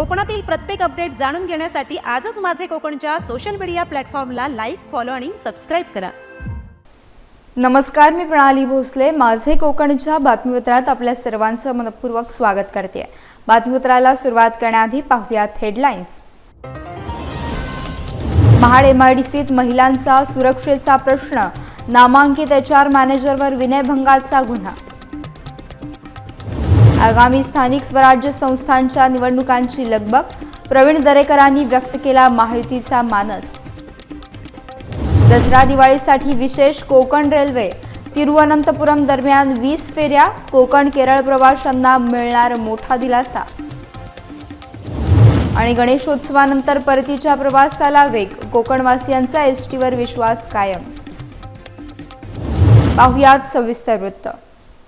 कोकणातील प्रत्येक अपडेट जाणून घेण्यासाठी आजच माझे कोकणच्या सोशल मीडिया प्लॅटफॉर्मला लाईक फॉलो आणि सबस्क्राईब करा. नमस्कार मी प्रणाली भोसले. माझे कोकणच्या बातमीपत्रात आपल्या सर्वांचं मनपूर्वक स्वागत करते. बातमीपत्राला सुरुवात करण्याआधी पाहूयात हेडलाईन्स महाड एमआयडीसीत महिलांचा सुरक्षेचा प्रश्न. नामांकित एच आर मॅनेजरवर विनयभंगाचा गुन्हा. आगामी स्थानिक स्वराज्य संस्थांच्या निवडणुकांची लगबग प्रवीण दरेकरांनी व्यक्त केला महायुतीचा मानस. दसरा दिवाळीसाठी विशेष कोकण रेल्वे तिरुवनंतपुरम दरम्यान वीस फेऱ्या कोकण केरळ प्रवाशांना मिळणार मोठा दिलासा. आणि गणेशोत्सवानंतर परतीच्या प्रवासाला वेग कोकणवासियांचा एसटीवर विश्वास कायम. पाहुयात सविस्तर वृत्त.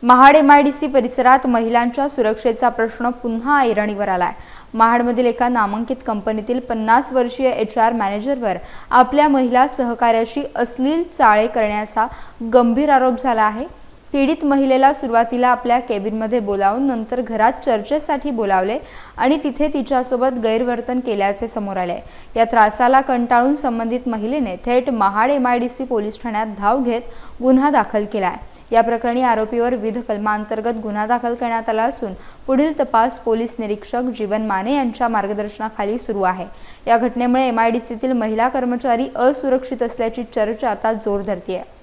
Mahad M I D C परिसरात महिलांच्या सुरक्षेचा प्रश्न पुन्हा ऐरणीवर आलाय. महाडमधील एका नामांकित कंपनीतील पन्नास वर्षीय एच आर मॅनेजरवर आपल्या महिला सहकार्याशी अश्लील चाळे करण्याचा गंभीर आरोप झाला आहे. पीडित महिलेला सुरुवातीला आपल्या केबिनमध्ये बोलावून नंतर घरात चर्चेसाठी बोलावले आणि तिथे तिच्यासोबत गैरवर्तन केल्याचे समोर आले. या त्रासाला कंटाळून संबंधित महिलेने थेट Mahad M I D C police ठाण्यात धाव घेत गुन्हा दाखल केला आहे या प्रकरणी आरोपीवर विविध कलमांतर्गत गुन्हा दाखल करण्यात आला असून पुढील तपास पोलीस निरीक्षक जीवन माने यांच्या मार्गदर्शनाखाली सुरू आहे. या घटनेमुळे एमआयडीसीतील महिला कर्मचारी असुरक्षित असल्याची चर्चा आता जोर धरतीये.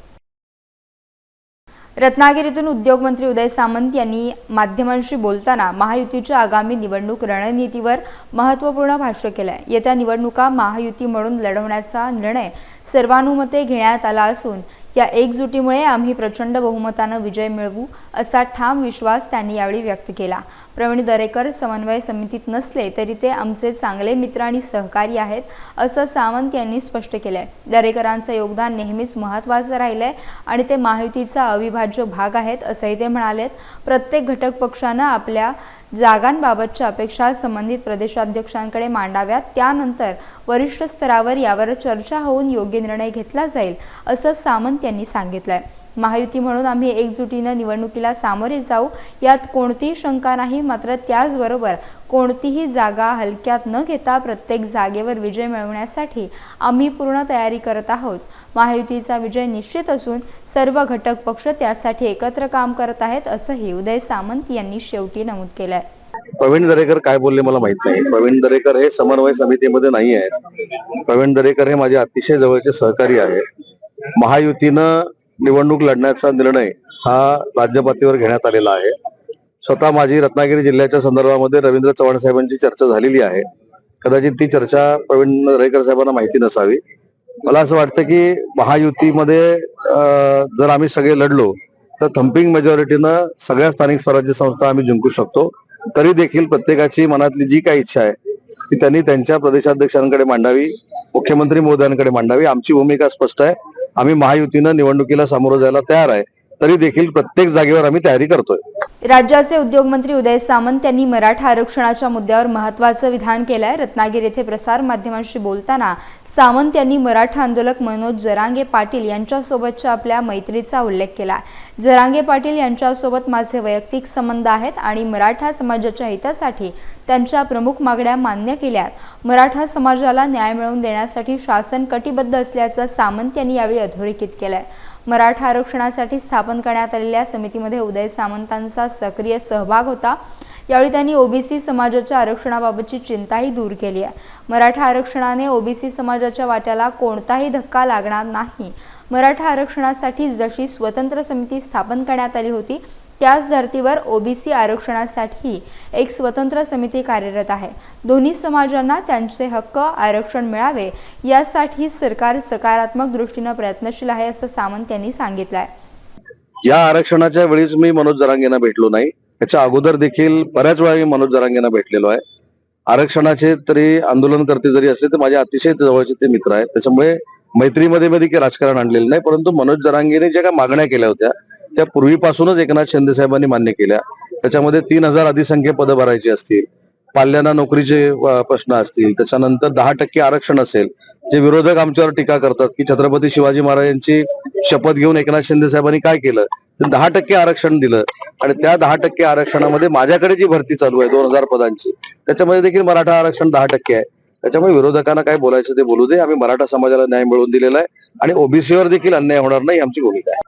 रत्नागिरीतून उद्योगमंत्री उदय सामंत यांनी माध्यमांशी बोलताना महायुतीच्या आगामी निवडणूक रणनीतीवर महत्त्वपूर्ण भाष्य केलंय. येत्या निवडणुका महायुती म्हणून लढवण्याचा निर्णय सर्वानुमते घेण्यात आला असून या एकजुटीमुळे आम्ही प्रचंड बहुमतानं विजय मिळवू असा ठाम विश्वास त्यांनी यावेळी व्यक्त केला. प्रवीण दरेकर समन्वय समितीत नसले तरी ते आमचे चांगले मित्र आणि सहकारी आहेत असं सावंत यांनी स्पष्ट केलंय. दरेकरांचं योगदान नेहमीच महत्त्वाचं राहिलंय आणि ते महायुतीचा अविभाज्य भाग आहेत असंही ते म्हणालेत. प्रत्येक घटक पक्षानं आपल्या जागांबाबतच्या अपेक्षा संबंधित प्रदेशाध्यक्षांकडे मांडाव्यात. त्यानंतर वरिष्ठ स्तरावर यावर चर्चा होऊन योग्य निर्णय घेतला जाईल असं सामंत यांनी सांगितलंय. महायुती म्हणून आम्ही एकजुटीनं निवडणुकीला सामोरे जाऊ यात कोणतीही शंका नाही मात्र त्याचबरोबर कोणतीही जागा हलक्यात न घेता प्रत्येक जागेवर विजय मिळवण्यासाठी आम्ही पूर्ण तयारी करत आहोत. महायुतीचा विजय निश्चित असून सर्व घटक पक्ष त्यासाठी एकत्र काम करत आहेत असंही उदय सामंत यांनी शेवटी नमूद केलंय. प्रवीण दरेकर काय बोलले मला माहीत नाही. प्रवीण दरेकर हे समन्वय समितीमध्ये नाही आहेत. प्रवीण दरेकर हे माझे अतिशय जवळचे सहकारी आहेत. महायुतीनं निवडणूक लढण्याचा निर्णय हा राज्यपातळीवर घेण्यात आलेला आहे. स्वतः माझी रत्नागिरी जिल्ह्याच्या संदर्भामध्ये रवींद्र चव्हाण साहेबांची चर्चा झालेली आहे. कदाचित ती चर्चा प्रवीण दरेकर साहेबांना माहिती नसावी. मला असं वाटतं की महायुतीमध्ये जर आम्ही सगळे लढलो तर थम्पिंग मेजॉरिटीनं सगळ्या स्थानिक स्वराज्य संस्था आम्ही जिंकू शकतो. तरी देखील प्रत्येकाची मनातली जी काही इच्छा आहे ती त्यांनी त्यांच्या प्रदेशाध्यक्षांकडे मांडावी मुख्यमंत्री महोदयांकडे मांडावी. आमची भूमिका स्पष्ट आहे. आम्ही महायुतीनं निवडणुकीला सामोरं जायला तयार आहे. तरी देखील प्रत्येक जागेवर आम्ही तयारी करतोय. राज्याचे उद्योगमंत्री उदय सामंत यांनी मराठा आरक्षणाच्या मुद्द्यावर महत्वाचं विधान केलंय. रत्नागिरी येथे प्रसार माध्यमांशी बोलताना सामंत यांनी मराठा आंदोलक मनोज जरांगे पाटील यांच्यासोबतच्या आपल्या मैत्रीचा उल्लेख केला. जरांगे पाटील यांच्यासोबत माझे वैयक्तिक संबंध आहेत आणि मराठा समाजाच्या हितासाठी त्यांच्या प्रमुख मागण्या मान्य केल्यात. मराठा समाजाला न्याय मिळवून देण्यासाठी शासन कटिबद्ध असल्याचं सामंत यांनी यावेळी अधोरेखित केलंय. मराठा आरक्षणासाठी स्थापन करण्यात आलेल्या समितीमध्ये उदय सामंतांचा सक्रिय सहभाग होता. यावेळी त्यांनी ओबीसी समाजाच्या आरक्षणाबाबतची चिंताही दूर केली आहे. मराठा आरक्षणाने ओबीसी समाजाच्या वाट्याला कोणताही धक्का लागणार नाही. मराठा आरक्षणासाठी जशी स्वतंत्र समिती स्थापन करण्यात आली होती त्याच धर्तीवर ओबीसी आरक्षणासाठी एक स्वतंत्र समिती कार्यरत आहे. दोन्ही समाजांना त्यांचे हक्क आरक्षण मिळावे यासाठी सरकार सकारात्मक दृष्टीनं प्रयत्नशील आहे असं सामंत यांनी सांगितलं आहे या आरक्षणाच्या वेळीच मी मनोज जरांगेंना भेटलो नाही. त्याच्या अगोदर देखील बऱ्याच वेळा मी मनोज जरांगेंना भेटलेलो आहे. आरक्षणाचे तरी आंदोलन करते जरी असले तर माझे अतिशय जवळचे ते मित्र आहेत. त्याच्यामुळे मैत्रीमध्ये मध्ये काही राजकारण आणलेलं नाही परंतु मनोज जरांगेने ज्या काही मागण्या केल्या होत्या त्या पूर्वीपासूनच एकनाथ शिंदे साहेबांनी मान्य केल्या. त्याच्यामध्ये तीन हजार अधिसंख्य पदं भरायची असतील. पाल्यांना नोकरीचे प्रश्न असतील. त्याच्यानंतर दहा टक्के आरक्षण असेल. जे विरोधक आमच्यावर टीका करतात की छत्रपती शिवाजी महाराजांची शपथ घेऊन एकनाथ शिंदे साहेबांनी काय केलं? तर दहा टक्के आरक्षण दिलं. आणि त्या दहा टक्के आरक्षणामध्ये माझ्याकडे जी भरती चालू आहे दोन हजार पदांची त्याच्यामध्ये देखील मराठा आरक्षण दहा टक्के आहे. त्याच्यामुळे विरोधकांना काय बोलायचं ते बोलू दे. आम्ही मराठा समाजाला न्याय मिळवून दिलेला आहे. आणि ओबीसीवर देखील अन्याय होणार नाही आमची भूमिका आहे.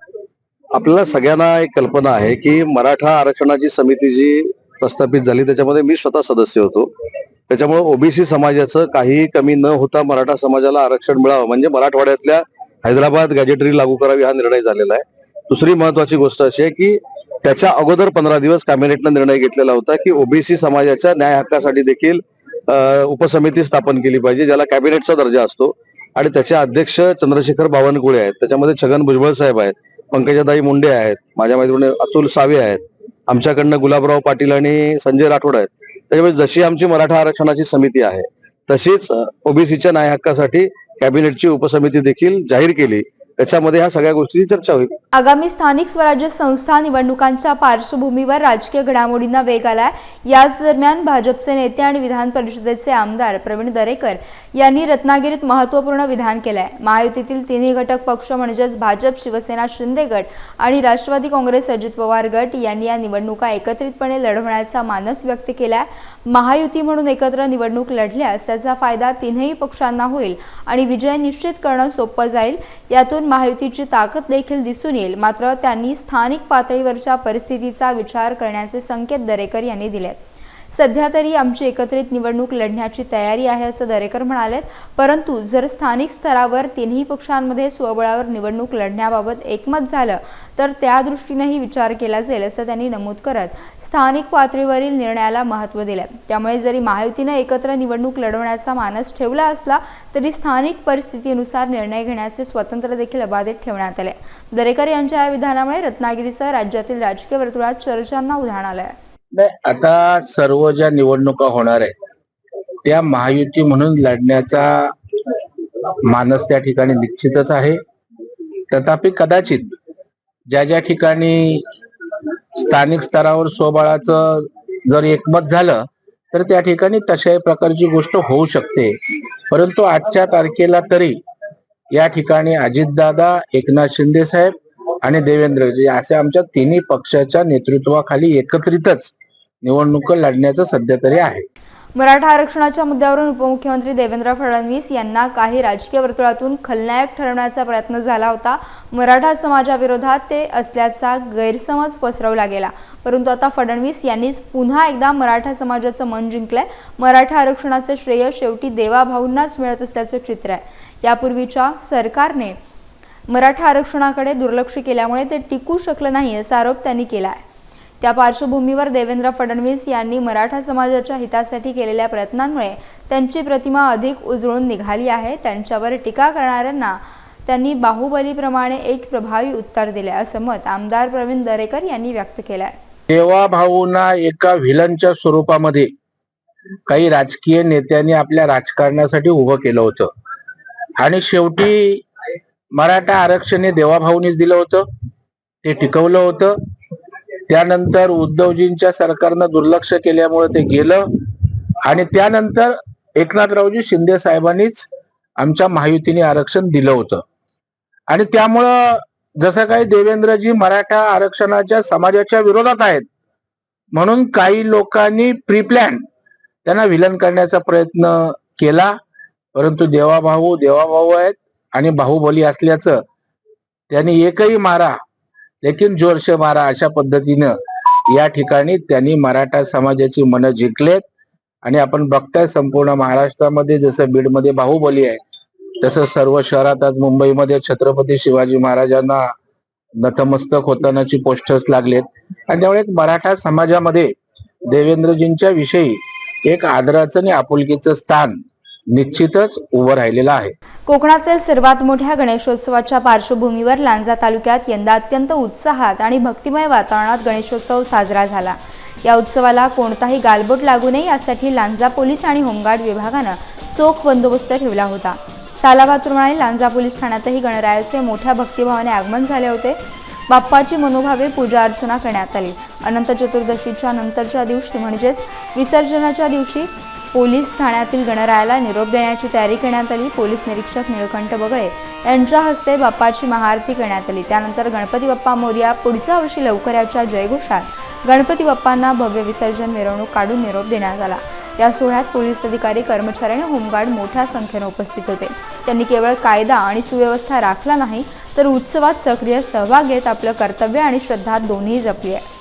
आपल्याला सगळ्यांना एक कल्पना आहे की मराठा आरक्षणाची समिती जी प्रस्थापित झाली त्याच्यामध्ये मी स्वतः सदस्य होतो. त्याच्यामुळे ओबीसी समाजाचं काही कमी न होता मराठा समाजाला आरक्षण मिळावं. म्हणजे मराठवाड्यातल्या हैदराबाद गॅजेटरी लागू करावी हा निर्णय झालेला आहे. दुसरी महत्वाची गोष्ट अशी आहे की त्याच्या अगोदर पंधरा दिवस कॅबिनेटनं निर्णय घेतलेला होता की ओबीसी समाजाच्या न्याय हक्कासाठी देखील उपसमिती स्थापन केली पाहिजे ज्याला कॅबिनेटचा दर्जा असतो. आणि त्याचे अध्यक्ष चंद्रशेखर बावनकुळे आहेत. त्याच्यामध्ये छगन भुजबळ साहेब आहेत. पंकजाताई मुंडे आहेत माझ्या मैत्रिणी अतुल सावे आहेत आमच्याकडनं गुलाबराव पाटील आणि संजय राठोड आहेत. त्याच्यामुळे जशी आमची मराठा आरक्षणाची समिती आहे तशीच ओबीसीच्या न्याय हक्कासाठी कॅबिनेटची उपसमिती देखील जाहीर केली. याच्यामध्ये ह्या सगळ्या गोष्टीची चर्चा होईल. आगामी स्थानिक स्वराज्य संस्था निवडणुकांच्या पार्श्वभूमीवर राजकीय घडामोडींना वेग आलाय. याच दरम्यान भाजपचे नेते आणि विधान परिषदेचे आमदार प्रवीण दरेकर यांनी रत्नागिरीत महत्त्वपूर्ण विधान केलंय. महायुतीतील तिन्ही घटक पक्ष म्हणजेच भाजप शिवसेना शिंदे गट आणि राष्ट्रवादी काँग्रेस अजित पवार गट यांनी या निवडणुका एकत्रितपणे लढवण्याचा मानस व्यक्त केलाय. महायुती म्हणून एकत्र निवडणूक लढल्यास त्याचा फायदा तिन्ही पक्षांना होईल आणि विजय निश्चित करणं सोपं जाईल. यातून महायुतीची ताकद देखील दिसून येईल. मात्र त्यांनी स्थानिक पातळीवरच्या परिस्थितीचा विचार करण्याचे संकेत दरेकर यांनी दिलेत. सध्या तरी आमची एकत्रित निवडणूक लढण्याची तयारी आहे असं दरेकर म्हणालेत. परंतु जर स्थानिक स्तरावर तिन्ही पक्षांमध्ये स्वबळावर निवडणूक लढण्याबाबत एकमत झालं तर त्या दृष्टीनेही विचार केला जाईल असं त्यांनी नमूद करत स्थानिक पातळीवरील निर्णयाला महत्त्व दिलं. त्यामुळे जरी महायुतीनं एकत्र निवडणूक लढवण्याचा मानस ठेवला असला तरी स्थानिक परिस्थितीनुसार निर्णय घेण्याचे स्वातंत्र्य देखील अबाधित ठेवण्यात आले. दरेकर यांच्या या विधानामुळे रत्नागिरीसह राज्यातील राजकीय वर्तुळात चर्चांना उधाण आलं आहे आता सर्व ज्या निवडणुका होणार आहेत त्या महायुती म्हणून लढण्याचा मानस त्या ठिकाणी निश्चितच आहे. तथापि कदाचित ज्या ज्या ठिकाणी स्थानिक स्तरावर स्वबळाचं जर एकमत झालं तर त्या ठिकाणी तशाही प्रकारची गोष्ट होऊ शकते. परंतु आजच्या तारखेला तरी या ठिकाणी अजितदादा एकनाथ शिंदे साहेब आणि देवेंद्रजी असे आमच्या तिन्ही पक्षाच्या नेतृत्वाखाली एकत्रितच निवडणूक लढण्याचं सध्या तरी आहे. मराठा आरक्षणाच्या मुद्द्यावरून उपमुख्यमंत्री देवेंद्र फडणवीस यांना काही राजकीय वर्तुळातून खलनायक ठरवण्याचा प्रयत्न झाला होता. मराठा समाजाविरोधात ते असल्याचा गैरसमज पसरवला गेला. परंतु आता फडणवीस यांनीच पुन्हा एकदा मराठा समाजाचं मन जिंकलंय. मराठा आरक्षणाचे श्रेय शेवटी देवाभाऊंनाच मिळत असल्याचं चित्र आहे. यापूर्वीच्या सरकारने मराठा आरक्षणाकडे दुर्लक्ष केल्यामुळे ते टिकू शकलं नाही असा आरोप त्यांनी केला आहे. त्या पार्श्वभूमीवर देवेंद्र फडणवीस यांनी मराठा समाजाच्या हितासाठी केलेल्या प्रयत्नांमुळे त्यांची प्रतिमा अधिक उजळून निघाली आहे. त्यांच्यावर टीका करणाऱ्यांना त्यांनी बाहुबलीप्रमाणे एक प्रभावी उत्तर दिले असं मत आमदार प्रवीण दरेकर यांनी व्यक्त केलं आहे देवा भाऊंना एका व्हिलनच्या स्वरूपामध्ये काही राजकीय नेत्यांनी आपल्या राजकारणासाठी उभं केलं होतं. आणि शेवटी मराठा आरक्षण हे देवाभाऊनीच दिलं होतं. ते टिकवलं होतं. त्यानंतर उद्धवजींच्या सरकारनं दुर्लक्ष केल्यामुळे ते गेलं. आणि त्यानंतर एकनाथरावजी शिंदे साहेबांनीच आमच्या महायुतीने आरक्षण दिलं होतं. आणि त्यामुळं जसं काही देवेंद्रजी मराठा आरक्षणाच्या समाजाच्या विरोधात आहेत म्हणून काही लोकांनी प्री प्लॅन त्यांना विलन करण्याचा प्रयत्न केला. परंतु देवाभाऊ देवाभाऊ आहेत आणि बाहुबली असल्याचं त्यांनी एकही मारा लेकिन जोरशे मारा अशा पद्धतीनं या ठिकाणी त्यांनी मराठा समाजाची मनं जिंकलेत. आणि आपण बघताय संपूर्ण महाराष्ट्रामध्ये जसं बीडमध्ये बाहुबली आहे तसं सर्व शहरात आज मुंबईमध्ये छत्रपती शिवाजी महाराजांना नतमस्तक होतानाची पोस्टर्स लागलेत. आणि त्यामुळे एक मराठा समाजामध्ये देवेंद्रजींच्या विषयी एक आदराचं आणि आपुलकीचं स्थान निश्चितच उभं राहिलेलं आहे. कोकणातील सर्वात मोठ्या गणेशोत्सवाच्या पार्श्वभूमीवर लांजा तालुक्यात यंदा अत्यंत उत्साहात आणि भक्तिमय वातावरणात गणेशोत्सव साजरा झाला. या उत्सवाला कोणताही गालबोट लागू नये यासाठी लांजा पोलीस आणि होमगार्ड विभागानं चोख बंदोबस्त ठेवला होता. सालाबादप्रमाणे लांजा पोलीस ठाण्यातही गणरायाचे मोठ्या भक्तिभावाने आगमन झाले होते. बाप्पाची मनोभावे पूजा अर्चना करण्यात आली. अनंत चतुर्दशीच्या नंतरच्या दिवशी म्हणजेच विसर्जनाच्या दिवशी पोलीस ठाण्यातील गणरायाला निरोप देण्याची तयारी करण्यात आली. पोलीस निरीक्षक निळकंठ बगळे यांच्या हस्ते बाप्पाची महाआरती करण्यात आली. त्यानंतर गणपती बाप्पा मोर्या पुढच्या वर्षी लवकर याच्या जयघोषात गणपती बाप्पांना भव्य विसर्जन मिरवणूक काढून निरोप देण्यात आला. या सोहळ्यात पोलीस अधिकारी कर्मचारी आणि होमगार्ड मोठ्या संख्येने उपस्थित होते. त्यांनी केवळ कायदा आणि सुव्यवस्था राखला नाही तर उत्सवात सक्रिय सहभाग घेत आपलं कर्तव्य आणि श्रद्धा दोन्ही जपली आहे.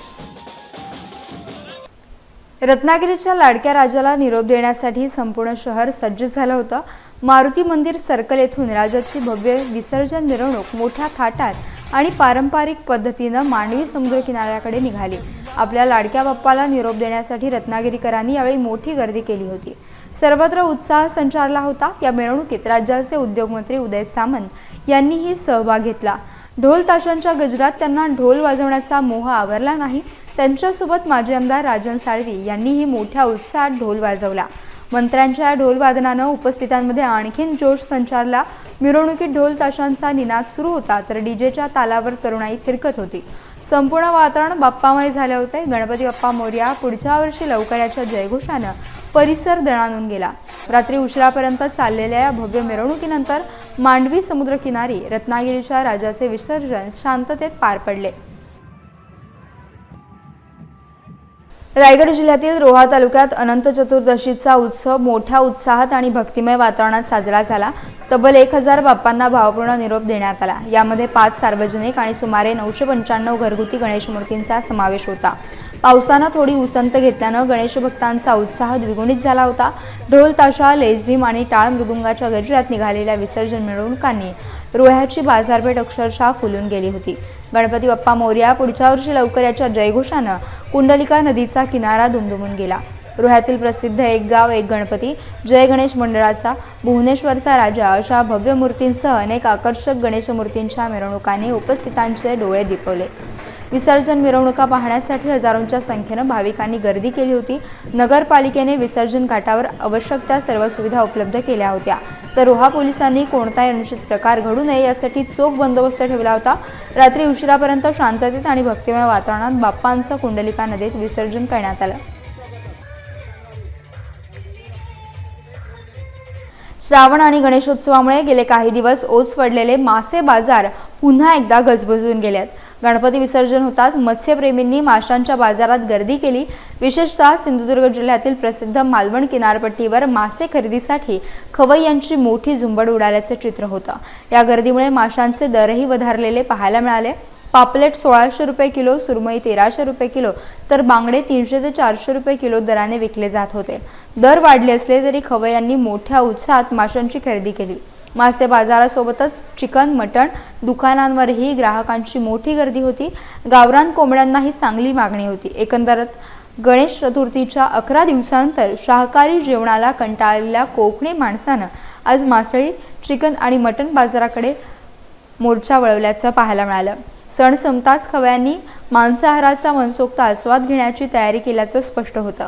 रत्नागिरीच्या लाडक्या राजाला निरोप देण्यासाठी संपूर्ण शहर सज्ज झालं होतं. मारुती मंदिर सर्कल येथून राजाची भव्य विसर्जन मिरवणूक मोठ्या थाटात आणि पारंपरिक पद्धतीनं मांडवी समुद्र किनाऱ्याकडे निघाली. आपल्या लाडक्या बाप्पाला निरोप देण्यासाठी रत्नागिरीकरांनी यावेळी मोठी गर्दी केली होती. सर्वत्र उत्साह संचारला होता. या मिरवणुकीत राज्याचे उद्योगमंत्री उदय सामंत यांनीही सहभाग घेतला. ढोल ताशांच्या गजरात त्यांना ढोल वाजवण्याचा मोह आवरला नाही. त्यांच्यासोबत माजी आमदार राजन साळवी यांनीही मोठ्या उत्साहात ढोल वाजवला. मंत्र्यांच्या ढोलवादनानं ढोल वादनानं उपस्थितांमध्ये आणखीन जोश संचारला. मिरवणुकीत ढोल ताशांचा निनाद सुरू होता तर डीजेच्या तालावर तरुणाई थिरकत होती. संपूर्ण वातावरण बाप्पामय झाले होते. गणपती बाप्पा मोर्या पुढच्या वर्षी लवकर याच्या जयघोषानं परिसर दणाणून गेला. रात्री उशिरापर्यंत चाललेल्या या भव्य मिरवणुकीनंतर मांडवी समुद्रकिनारी रत्नागिरीच्या राजाचे विसर्जन शांततेत पार पडले. रायगड जिल्ह्यातील रोहा तालुक्यात अनंत चतुर्दशीचा उत्सव मोठ्या उत्साहात आणि भक्तिमय वातावरणात साजरा झाला. तब्बल एक हजार बाप्पांना भावपूर्ण निरोप देण्यात आला. यामध्ये पाच सार्वजनिक आणि सुमारे नऊशे पंच्याण्णव घरगुती गणेश मूर्तींचा समावेश होता. पावसानं थोडी उसंत घेतल्यानं गणेश भक्तांचा उत्साह द्विगुणित झाला होता. ढोल ताशा लेझिम आणि टाळ मृदुंगाच्या गजरात निघालेल्या विसर्जन मिरवणुकांनी रोह्याची बाजारपेठ अक्षरशः फुलून गेली होती. गणपती बाप्पा मोर्या पुढच्या वर्षी लवकर याच्या जयघोषानं कुंडलिका नदीचा किनारा दुमदुमून गेला. रोह्यातील प्रसिद्ध एक गाव एक गणपती जय गणेश मंडळाचा भुवनेश्वरचा राजा अशा भव्य मूर्तींसह अनेक आकर्षक गणेश मूर्तींच्या मिरवणुकांनी उपस्थितांचे डोळे दिपवले. विसर्जन मिरवणुका पाहण्यासाठी हजारोंच्या संख्येनं भाविकांनी गर्दी केली होती. नगरपालिकेने विसर्जन घाटावर आवश्यक त्या सर्व सुविधा उपलब्ध केल्या होत्या. तर रोहा पोलिसांनी कोणताही अनुचित प्रकार घडू नये यासाठी चोख बंदोबस्त ठेवला होता. रात्री उशिरापर्यंत शांततेत आणि भक्तिमय वातावरणात बाप्पांचं कुंडलिका नदीत विसर्जन करण्यात आलं. श्रावण आणि गणेशोत्सवामुळे गेले काही दिवस ओझ पडलेले मासे बाजार पुन्हा एकदा गजबजून गेलेत. गणपती विसर्जन होतात. मत्स्यप्रेमींनी माशांच्या बाजारात गर्दी केली. विशेषतः सिंधुदुर्ग जिल्ह्यातील प्रसिद्ध मालवण किनारपट्टीवर मासे खरेदीसाठी खवय्यांची मोठी झुंबड उडाल्याचं चित्र होतं. या गर्दीमुळे माशांचे दरही वधारलेले पाहायला मिळाले. पापलेट सोळाशे रुपये किलो सुरमई तेराशे रुपये किलो तर बांगडे तीनशे ते चारशे रुपये किलो दराने विकले जात होते. दर वाढले असले तरी खवय्यांनी मोठ्या उत्साहात माशांची खरेदी केली. मासे बाजारासोबतच चिकन मटण दुकानांवरही ग्राहकांची मोठी गर्दी होती. गावरान कोंबड्यांनाही चांगली मागणी होती. एकंदरत गणेश चतुर्थीच्या अकरा दिवसानंतर शाकाहारी जेवणाला कंटाळलेल्या कोकणी माणसानं आज मासळी चिकन आणि मटण बाजाराकडे मोर्चा वळवल्याचं पाहायला मिळालं. सण संपताच खव्यांनी मांसाहाराचा मनसोक्त आस्वाद घेण्याची तयारी केल्याचं स्पष्ट होतं.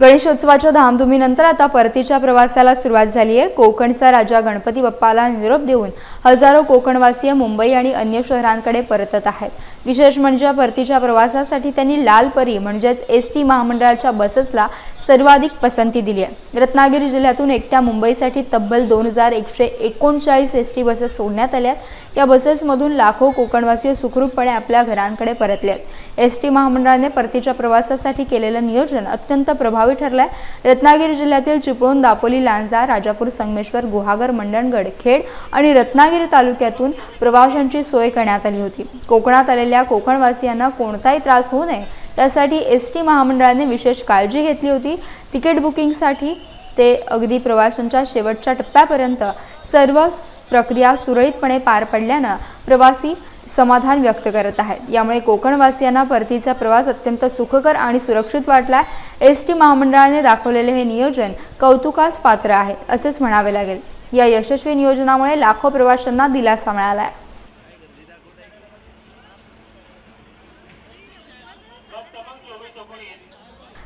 गणेशोत्सवाच्या धामधुमीनंतर आता परतीच्या प्रवासाला सुरुवात झाली आहे. कोकणचा राजा गणपती बाप्पाला निरोप देऊन हजारो कोकणवासीय मुंबई आणि अन्य शहरांकडे परतत आहेत. विशेष म्हणजे परतीच्या प्रवासासाठी त्यांनी लाल परी म्हणजेच एस टी महामंडळाच्या बसेसला सर्वाधिक पसंती दिली आहे. रत्नागिरी जिल्ह्यातून एकट्या मुंबईसाठी तब्बल दोन हजार एकशे एकोणचाळीस एस टी बसेस सोडण्यात आल्या या बसेसमधून लाखो कोकणवासीय सुखरूपपणे आपल्या घरांकडे परतले आहेत एस टी महामंडळाने परतीच्या प्रवासासाठी केलेलं नियोजन अत्यंत प्रभावी ठरलं आहे रत्नागिरी जिल्ह्यातील चिपळूण दापोली लांजा राजापूर संगमेश्वर गुहागर मंडणगड खेड आणि रत्नागिरी तालुक्यातून प्रवाशांची सोय करण्यात आली होती. कोकणात आलेल्या कोकणवासियांना कोणताही त्रास होऊ नये त्यासाठी एस टी महामंडळाने विशेष काळजी घेतली होती. तिकीट बुकिंगसाठी ते अगदी प्रवाशांच्या शेवटच्या टप्प्यापर्यंत सर्व प्रक्रिया सुरळीतपणे पार पडल्यानं प्रवासी समाधान व्यक्त करत आहेत. यामुळे कोकणवासियांना परतीचा प्रवास अत्यंत सुखकर आणि सुरक्षित वाटला एस टी महामंडळाने दाखवलेले हे नियोजन कौतुकास पात्र आहे असेच म्हणावे लागेल. या यशस्वी नियोजनामुळे लाखो प्रवाशांना दिलासा मिळाला आहे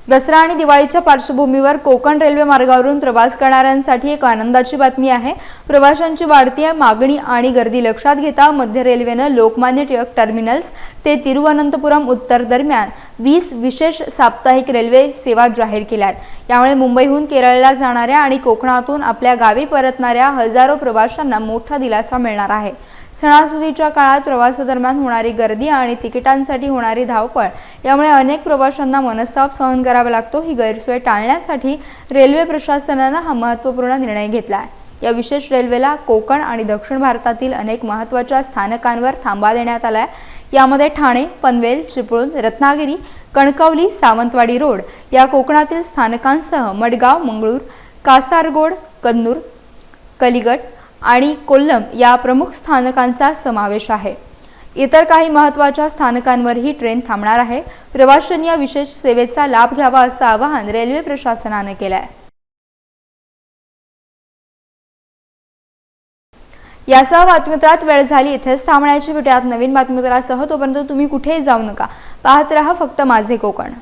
दसरा आणि दिवाळीच्या पार्श्वभूमीवर कोकण रेल्वे मार्गावरून प्रवास करणाऱ्यांसाठी एक आनंदाची बातमी आहे. प्रवाशांची वाढती मागणी आणि गर्दी लक्षात घेता मध्य रेल्वेनं लोकमान्य टिळक टर्मिनल्स ते तिरुवनंतपुरम उत्तर दरम्यान वीस विशेष साप्ताहिक रेल्वे सेवा जाहीर केल्या आहेत यामुळे मुंबईहून केरळला जाणाऱ्या आणि कोकणातून आपल्या गावी परतणाऱ्या हजारो प्रवाशांना मोठा दिलासा मिळणार आहे. सणासुदीच्या काळात प्रवासादरम्यान होणारी गर्दी आणि तिकिटांसाठी होणारी धावपळ यामुळे अनेक प्रवाशांना मनस्ताप सहन करावा लागतो. ही गैरसोय टाळण्यासाठी रेल्वे प्रशासनानं हा महत्त्वपूर्ण निर्णय घेतला आहे या विशेष रेल्वेला कोकण आणि दक्षिण भारतातील अनेक महत्त्वाच्या स्थानकांवर थांबा देण्यात आला आहे यामध्ये ठाणे पनवेल चिपळूण रत्नागिरी कणकवली सावंतवाडी रोड या कोकणातील स्थानकांसह मडगाव मंगळूर कासारगोड कन्नूर कलिगट आणि कोल्लम या प्रमुख स्थानकांचा समावेश आहे. इतर काही महत्त्वाच्या स्थानकांवरही ट्रेन थांबणार आहे. प्रवाशांनी या विशेष सेवेचा लाभ घ्यावा असं आवाहन रेल्वे प्रशासनानं केलं आहे यासह बातमीपत्रात वेळ झाली. इथेच थांबण्याची भेटूयात. नवीन बातमीपत्रासह तोपर्यंत तुम्ही कुठेही जाऊ नका. पाहत राहा फक्त माझे कोकण.